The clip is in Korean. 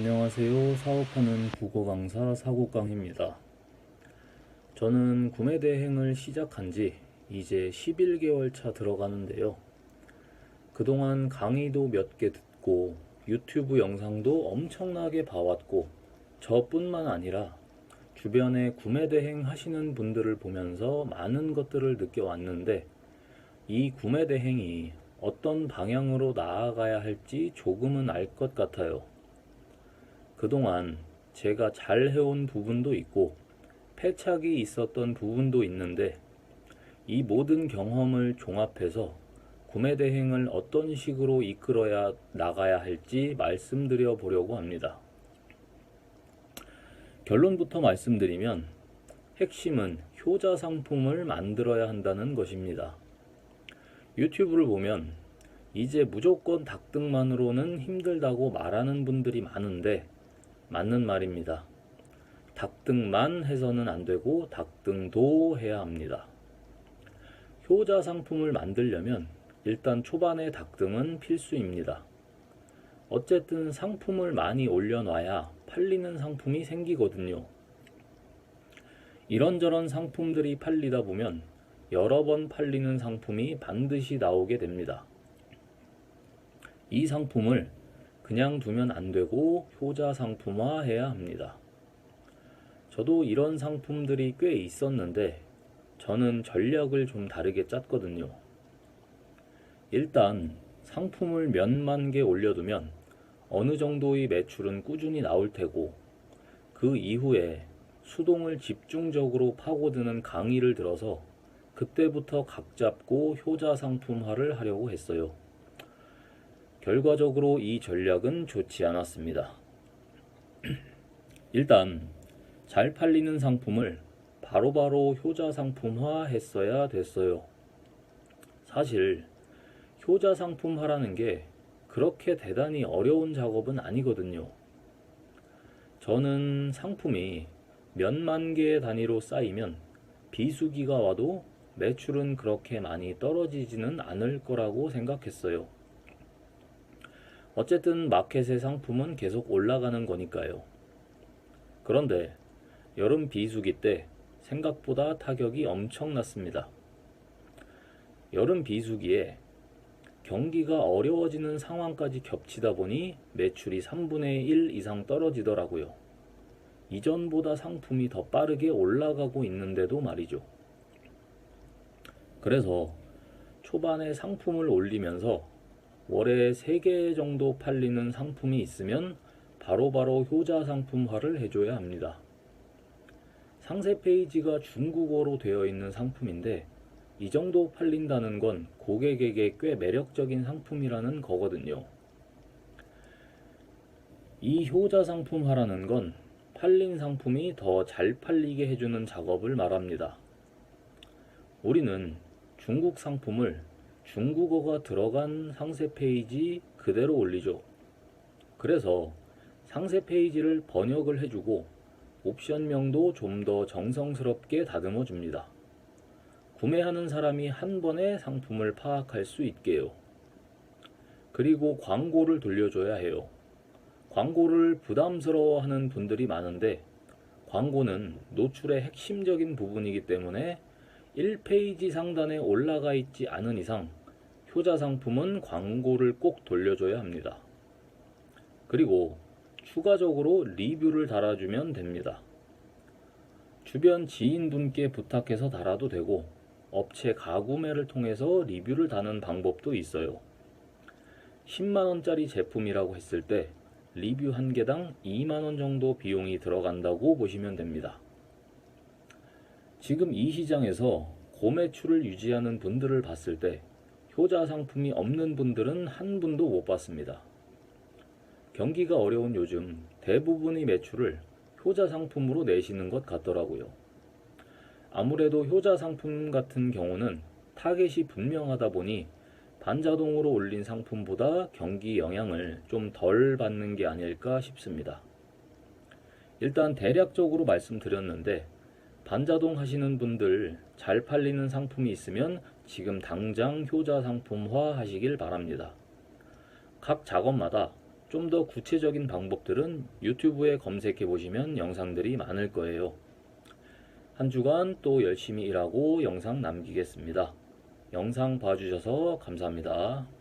안녕하세요. 사업하는 국어 강사 사국강입니다. 저는 구매 대행을 시작한 지 이제 11개월 차 들어가는데요. 그동안 강의도 몇 개 듣고 유튜브 영상도 엄청나게 봐왔고 저뿐만 아니라 주변에 구매 대행 하시는 분들을 보면서 많은 것들을 느껴왔는데 이 구매 대행이 어떤 방향으로 나아가야 할지 조금은 알 것 같아요. 그동안 제가 잘 해온 부분도 있고 패착이 있었던 부분도 있는데 이 모든 경험을 종합해서 구매 대행을 어떤 식으로 이끌어야 나가야 할지 말씀드려 보려고 합니다. 결론부터 말씀드리면 핵심은 효자 상품을 만들어야 한다는 것입니다. 유튜브를 보면 이제 무조건 닭등만으로는 힘들다고 말하는 분들이 많은데 맞는 말입니다. 닭등만 해서는 안 되고 닭등도 해야 합니다. 효자 상품을 만들려면 일단 초반에 닭등은 필수입니다. 어쨌든 상품을 많이 올려놔야 팔리는 상품이 생기거든요. 이런저런 상품들이 팔리다 보면 여러 번 팔리는 상품이 반드시 나오게 됩니다. 이 상품을 그냥 두면 안 되고 효자 상품화 해야 합니다. 저도 이런 상품들이 꽤 있었는데 저는 전략을 좀 다르게 짰거든요. 일단 상품을 몇만 개 올려두면 어느 정도의 매출은 꾸준히 나올 테고 그 이후에 수동을 집중적으로 파고드는 강의를 들어서 그때부터 각 잡고 효자 상품화를 하려고 했어요. 결과적으로 이 전략은 좋지 않았습니다. 일단 잘 팔리는 상품을 바로 바로 효자 상품화 했어야 됐어요. 사실 효자 상품화라는 게 그렇게 대단히 어려운 작업은 아니거든요. 저는 상품이 몇만 개의 단위로 쌓이면 비수기가 와도 매출은 그렇게 많이 떨어지지는 않을 거라고 생각했어요. 어쨌든 마켓의 상품은 계속 올라가는 거니까요. 그런데 여름 비수기 때 생각보다 타격이 엄청났습니다. 여름 비수기에 경기가 어려워지는 상황까지 겹치다 보니 매출이 3분의 1 이상 떨어지더라고요. 이전보다 상품이 더 빠르게 올라가고 있는데도 말이죠. 그래서 초반에 상품을 올리면서 월에 3개 정도 팔리는 상품이 있으면 바로 바로 효자 상품화를 해줘야 합니다. 상세 페이지가 중국어로 되어 있는 상품인데 이 정도 팔린다는 건 고객에게 꽤 매력적인 상품이라는 거거든요. 이 효자 상품화라는 건 팔린 상품이 더 잘 팔리게 해주는 작업을 말합니다. 우리는 중국 상품을 중국어가 들어간 상세 페이지 그대로 올리죠. 그래서 상세 페이지를 번역을 해주고 옵션명도 좀 더 정성스럽게 다듬어 줍니다. 구매하는 사람이 한 번에 상품을 파악할 수 있게요. 그리고 광고를 돌려줘야 해요. 광고를 부담스러워 하는 분들이 많은데 광고는 노출의 핵심적인 부분이기 때문에 1페이지 상단에 올라가 있지 않은 이상 효자 상품은 광고를 꼭 돌려줘야 합니다. 그리고 추가적으로 리뷰를 달아주면 됩니다. 주변 지인분께 부탁해서 달아도 되고 업체 가구매를 통해서 리뷰를 다는 방법도 있어요. 10만원짜리 제품이라고 했을 때 리뷰 한 개당 2만원 정도 비용이 들어간다고 보시면 됩니다. 지금 이 시장에서 고매출을 유지하는 분들을 봤을 때 효자 상품이 없는 분들은 한 분도 못 봤습니다. 경기가 어려운 요즘 대부분의 매출을 효자 상품으로 내시는 것 같더라고요. 아무래도 효자 상품 같은 경우는 타겟이 분명하다 보니 반자동으로 올린 상품보다 경기 영향을 좀 덜 받는 게 아닐까 싶습니다. 일단 대략적으로 말씀드렸는데 반자동 하시는 분들 잘 팔리는 상품이 있으면 지금 당장 효자 상품화 하시길 바랍니다. 각 작업마다 좀 더 구체적인 방법들은 유튜브에 검색해 보시면 영상들이 많을 거예요. 한 주간 또 열심히 일하고 영상 남기겠습니다. 영상 봐주셔서 감사합니다.